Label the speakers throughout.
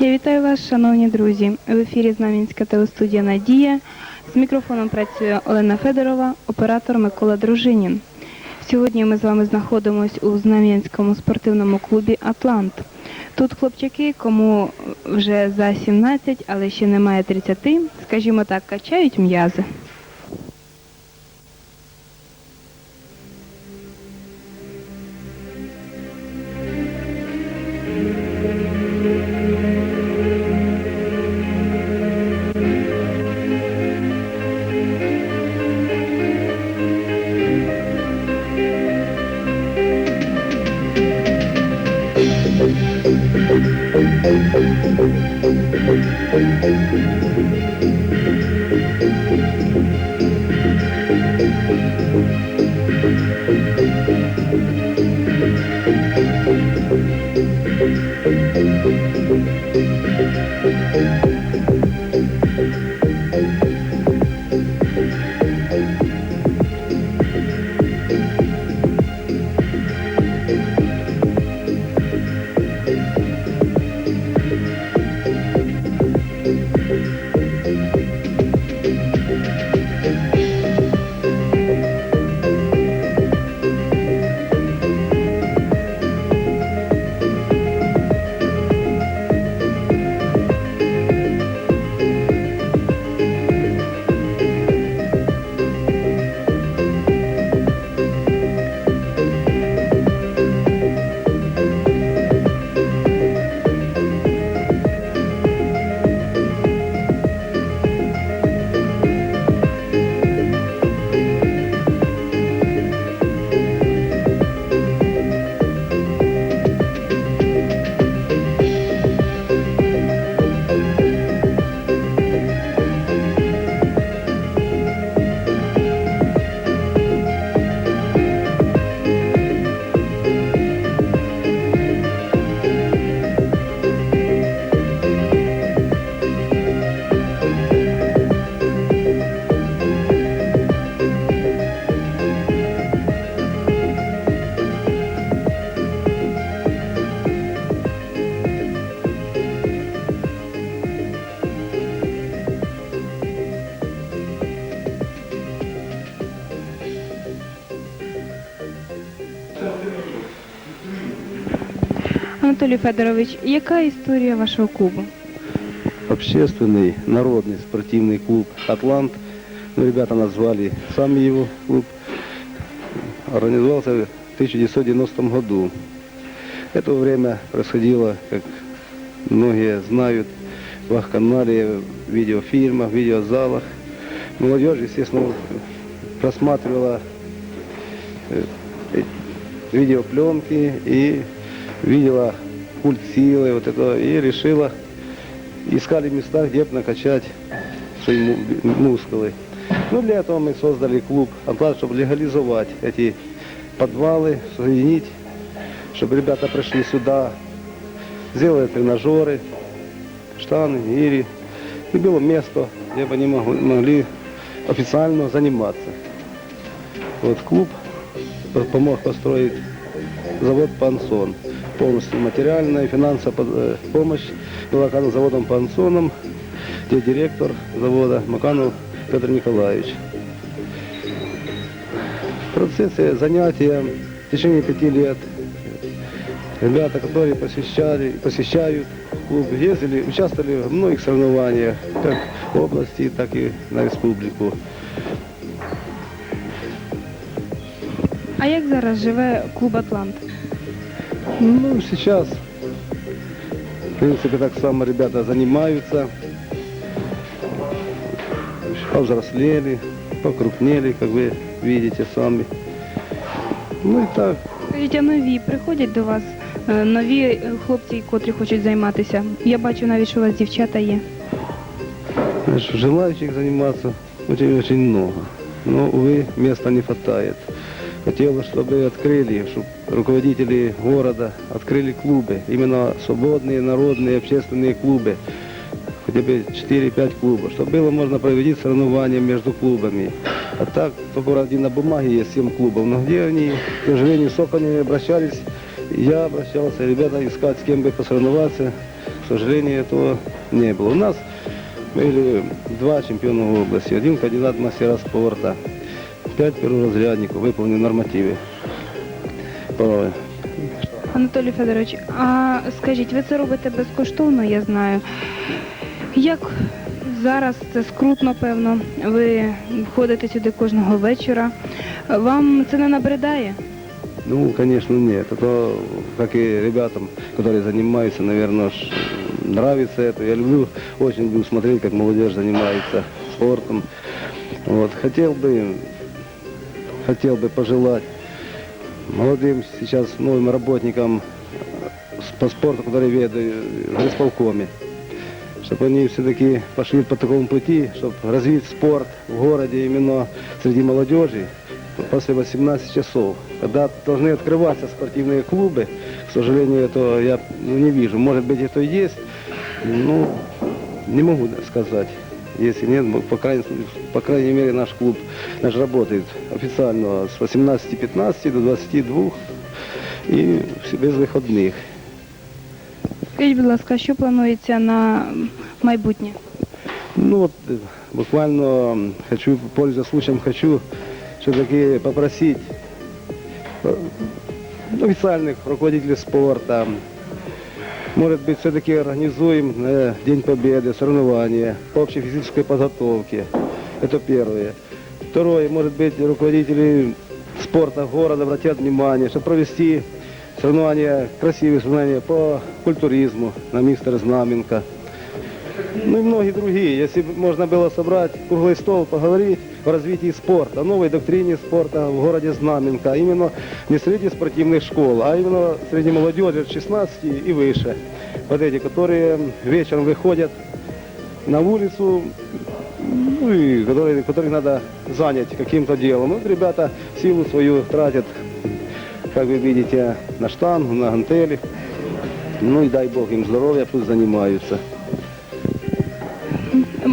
Speaker 1: Я вітаю вас, шановні друзі. В ефірі Знам'янська телестудія Надія. З мікрофоном працює Олена Федорова, оператор Микола Дружинін. Сьогодні ми з вами знаходимося у Знам'янському спортивному клубі Атлант. Тут хлопчаки, кому вже за 17, але ще немає 30, скажімо так, качають м'язи. thank you Анатолій Федорович, яка історія вашого клубу?
Speaker 2: общественный, народный спортивный клуб «Атлант». Ну, ребята назвали сами его клуб. Организовался в 1990 году. Это время происходило, как многие знают, в Вахканале, в видеофильмах, в видеозалах. Молодежь, естественно, просматривала э, э, видеопленки и видела культ силы вот это, и решила искали места, где бы накачать свои му- мускулы. Ну, для этого мы создали клуб «Атлант», чтобы легализовать эти подвалы, соединить, чтобы ребята пришли сюда, сделали тренажеры, штаны, гири, и было место, где бы они могли, официально заниматься. Вот клуб по- помог построить завод «Пансон». Полностью материальная и финансовая под- э, помощь была оказана заводом «Пансоном», где директор завода Маканов Петр Николаевич. В процессе занятия в течение пяти лет ребята, которые посещали, посещают клуб, ездили, участвовали в многих соревнованиях, как в области, так и на республику.
Speaker 1: А як зараз живе клуб Атлант?
Speaker 2: Ну, сейчас, в принципе, так само ребята занимаются. Повзрослели, покрупнели, как вы видите сами. Ну и так,
Speaker 1: Скажіть, а нові приходять до вас е, нові е, хлопці, котрі хочуть займатися. Я бачу навіть, що у вас дівчата є.
Speaker 2: знаешь, желающих заниматься очень-очень много. Но, увы, места не хватает. Хотелось, чтобы открыли, чтобы руководители города открыли клубы, именно свободные, народные, общественные клубы, хотя бы 4-5 клубов, чтобы было можно проводить соревнования между клубами. А так, только вроде на бумаге есть 7 клубов, но где они, к сожалению, сколько они обращались, я обращался, ребята искать, с кем бы посоревноваться, сожалению, этого не было. У нас были два чемпиона области, один кандидат в мастера спорта, пять перворазрядников, выполнены нормативы. По-
Speaker 1: Анатолій Федорович, а скажіть, ви це робите безкоштовно, я знаю. Як зараз це скрутно, певно. Ви ходите сюди кожного вечора. Вам це не набридає?
Speaker 2: Ну, конечно, нет. Это, как и ребятам, которые занимаются, наверное, ж, нравится это. Я люблю, очень люблю смотреть, как молодежь занимается спортом. Вот. Хотел бы, хотел бы пожелать молодым сейчас новым работникам э, с- по спорту, которые ведают в исполкоме, чтобы они все-таки пошли по такому пути, чтобы развить спорт в городе именно среди молодежи после 18 часов, когда должны открываться спортивные клубы, к сожалению, этого я ну, не вижу. Может быть, это и есть, ну, не могу сказать. Если нет, мы, по крайней, по крайней мере, наш клуб наш работает официально с 18.15 до 22 и все без выходных.
Speaker 1: Скажіть, будь ласка, що планується на майбутнє?
Speaker 2: Ну вот э, буквально м, хочу, пользуясь случаем, хочу все-таки попросить э, официальных руководителей спорта, может быть, все-таки организуем э, День Победы, соревнования по общей физической подготовке. Это первое. Второе, может быть, руководители спорта города обратят внимание, чтобы провести соревнования, красивые соревнования по культуризму на мистера Знаменка. Ну и многие другие. Если бы можно было собрать круглый стол, поговорить о развитии спорта, о новой доктрине спорта в городе Знаменка, а именно не среди спортивных школ, а именно среди молодежи от 16 и выше. Вот эти, которые вечером выходят на улицу, ну и которые, которых надо занять каким-то делом. Вот ребята силу свою тратят, как вы видите, на штангу, на гантели. Ну и дай Бог им здоровья, пусть занимаются.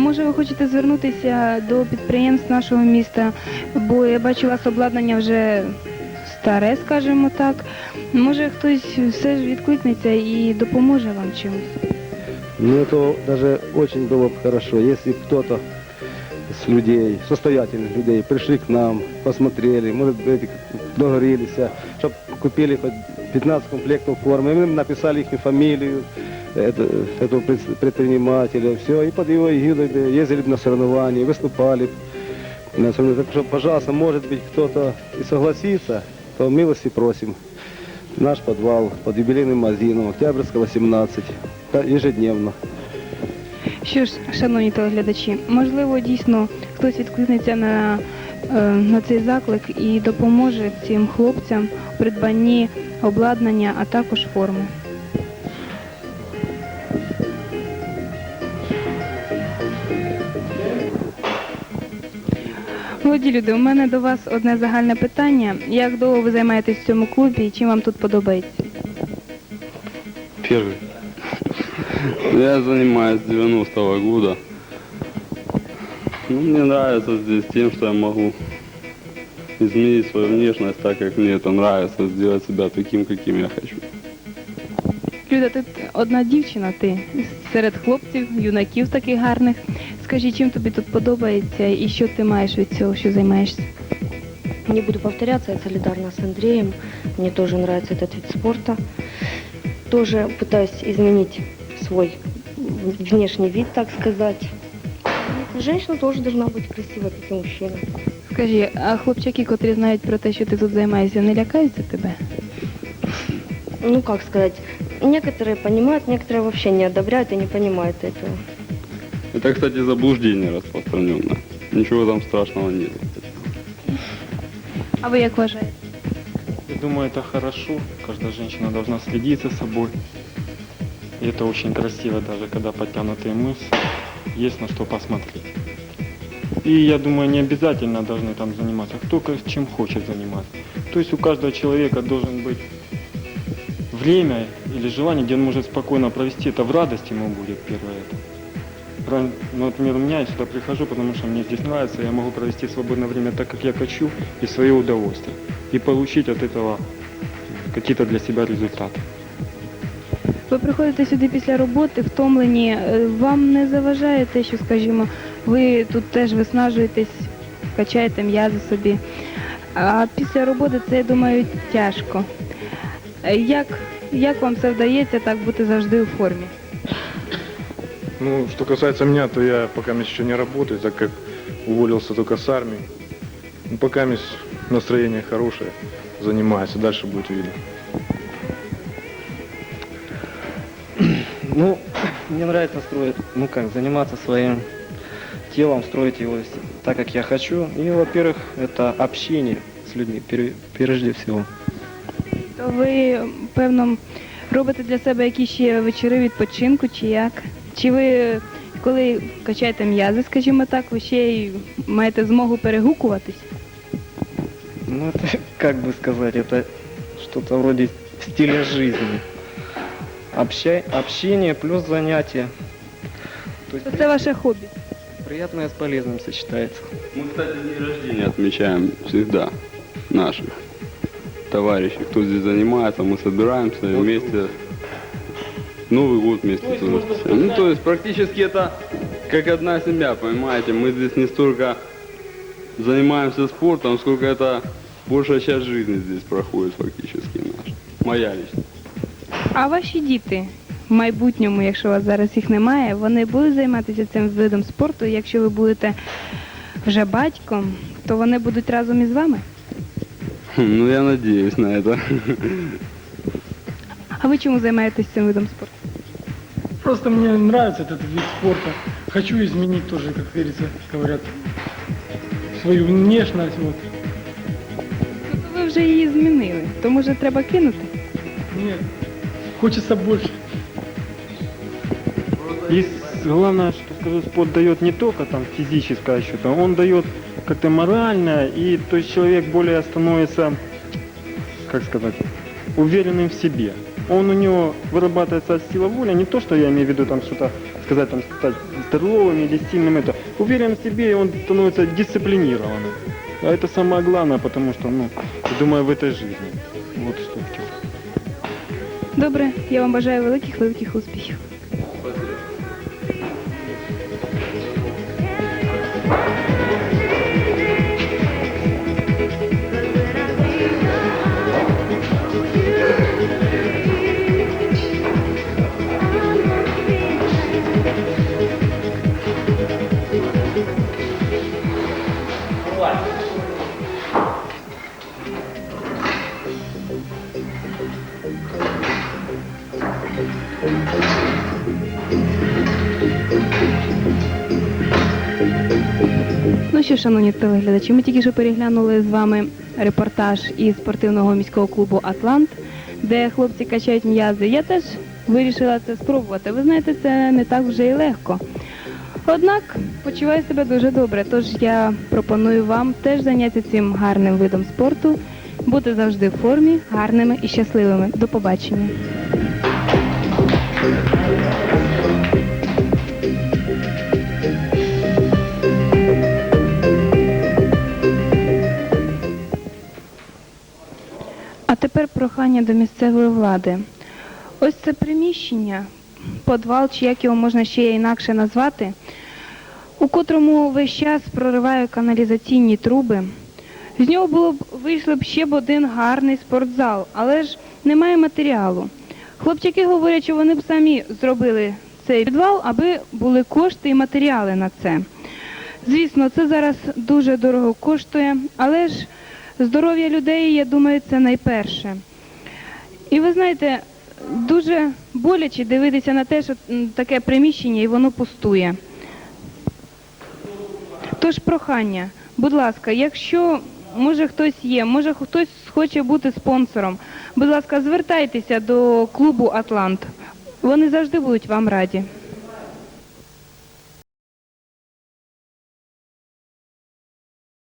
Speaker 1: Може, ви хочете звернутися до підприємств нашого міста, бо я бачу, у вас обладнання вже старе, скажімо так. Може, хтось все ж відкликнеться і допоможе вам чимось.
Speaker 2: Ну, это даже очень было бы хорошо, если бы кто-то с людей, состоятельных людей, пришли к нам, посмотрели, может быть, договорились, чтобы купили хоть 15 комплектов формы, и мы написали их фамилию, это- этого пред- предпринимателя, все, и под его эгидой бы ездили бы на соревнования, выступали. б на соревнованиях. Так что, пожалуйста, может быть, кто-то и согласится, то милости просим. Наш подвал под юбилейным магазином, Октябрьского, 18, та- ежедневно.
Speaker 1: Що ж, шановні телеглядачі, можливо, дійсно хтось відкликнеться на, е, на цей заклик і допоможе цим хлопцям у придбанні обладнання, а також форми. Молоді люди, у мене до вас одне загальне питання. Як довго ви займаєтесь в цьому клубі і чим вам тут подобається?
Speaker 3: Первый. Я занимаюсь с 90-го года. Ну, мне нравится здесь тем, что я могу изменить свою внешность так, как мне это нравится, сделать себя таким, каким я хочу.
Speaker 1: Люда, тут одна дівчина, ти серед хлопців, юнаків таких гарних. Скажи, чим тобі тут подобається і що ти маєш від цього, що займаєшся?
Speaker 4: Не буду повторяться, я солидарна с Андреем. Мне тоже нравится этот вид спорта. Тоже пытаюсь изменить свой внешний вид, так сказать. Женщина тоже должна быть красивой, как и мужчина.
Speaker 1: Скажи, а хлопчаки, котрі знають про те, що ти тут займаєшся, не лякаються тебе?
Speaker 4: Ну, как сказать, некоторые понимают, некоторые вообще не одобряют и не понимают этого.
Speaker 3: Это, кстати, заблуждение распространенное. Ничего там страшного нет.
Speaker 1: А ви як вважаєте?
Speaker 5: Я думаю, это хорошо. Каждая женщина должна следить за собой. И это очень красиво, даже когда подтянутые мышцы. Есть на что посмотреть. И я думаю, не обязательно должны там заниматься. Кто чем хочет заниматься. То есть у каждого человека должен быть время или желание, где он может спокойно провести это в радость ему будет первое это. Ну, например, у меня я сюда прихожу, потому что мне здесь нравится, я могу провести свободное время так, как я хочу, и свое удовольствие. И получить от этого какие-то для себя результаты.
Speaker 1: Ви приходите сюди після роботи, втомлені. Е, Вам не заважає те, що, скажімо, ви тут теж виснажуєтесь, качаєте м'язи собі. А після роботи це, я думаю, тяжко. Е, Як, як вам це вдається так бути завжди у формі?
Speaker 6: Ну, что касается меня, то я пока еще не работаю, так как уволился только с армии. Ну, пока настроение хорошее, занимаюсь, а дальше будет.
Speaker 7: Ну, мне нравится строить, ну как, заниматься своим телом, строить его с- так, как я хочу. И, во-первых, это общение с людьми, пере- прежде всего.
Speaker 1: То ви, певно, робите для себе якісь ще вечори відпочинку чи як? Чи ви, коли качаєте м'язи, скажімо так, ви ще й маєте змогу перегукуватись?
Speaker 7: Ну, это, как бы сказать, это что-то вроде стиля жизни. Обща- общение плюс занятия. То есть
Speaker 1: це ваше хобі.
Speaker 7: приятное с полезным сочетается.
Speaker 3: Мы, кстати, день рождения отмечаем всегда наших товарищей, кто здесь занимается. Мы собираемся и вместе Новый год вместе тоже. всем. Ну, то есть практически это как одна семья, понимаете? Мы здесь не столько занимаемся спортом, сколько это большая часть жизни здесь проходит фактически наша. Моя лично.
Speaker 1: А ваші діти в майбутньому, якщо у вас зараз їх немає, вони будуть займатися цим видом спорту. Якщо ви будете вже батьком, то вони будуть разом із вами.
Speaker 3: Ну, я надеюсь на это.
Speaker 1: А ви чому займаєтесь цим видом спорту?
Speaker 8: Просто мне нравится этот вид спорта. Хочу изменить тоже, как говорится, говорят, свою внешность. Вот.
Speaker 1: Тобто ви вже її змінили, то може треба кинути?
Speaker 8: Нет, хочется больше.
Speaker 5: И главное, что скажу, спорт дает не только там физическое что-то, он дает как-то моральное, и то есть человек более становится, как сказать, уверенным в себе. Он у него вырабатывается сила воли, не то, что я имею в виду там что-то сказать, там стать здоровым или сильным, это уверен в себе, и он становится дисциплинированным. А это самое главное, потому что, ну, думаю, в этой жизни.
Speaker 1: Добре, я вам бажаю великих великих успіхів. Шановні телеглядачі, ми тільки що переглянули з вами репортаж із спортивного міського клубу Атлант, де хлопці качають м'язи. Я теж вирішила це спробувати. Ви знаєте, це не так вже і легко. Однак почуваю себе дуже добре, тож я пропоную вам теж зайнятися цим гарним видом спорту, бути завжди в формі, гарними і щасливими. До побачення. Тепер прохання до місцевої влади. Ось це приміщення, подвал, чи як його можна ще інакше назвати, у котрому весь час проривають каналізаційні труби. З нього було б вийшло б ще б один гарний спортзал, але ж немає матеріалу. Хлопчаки говорять, що вони б самі зробили цей підвал, аби були кошти і матеріали на це. Звісно, це зараз дуже дорого коштує, але ж здоров'я людей, я думаю, це найперше. І ви знаєте, дуже боляче дивитися на те, що таке приміщення і воно пустує. Тож прохання, будь ласка, якщо може хтось є, може хтось хоче бути спонсором, будь ласка, звертайтеся до клубу Атлант. Вони завжди будуть вам раді.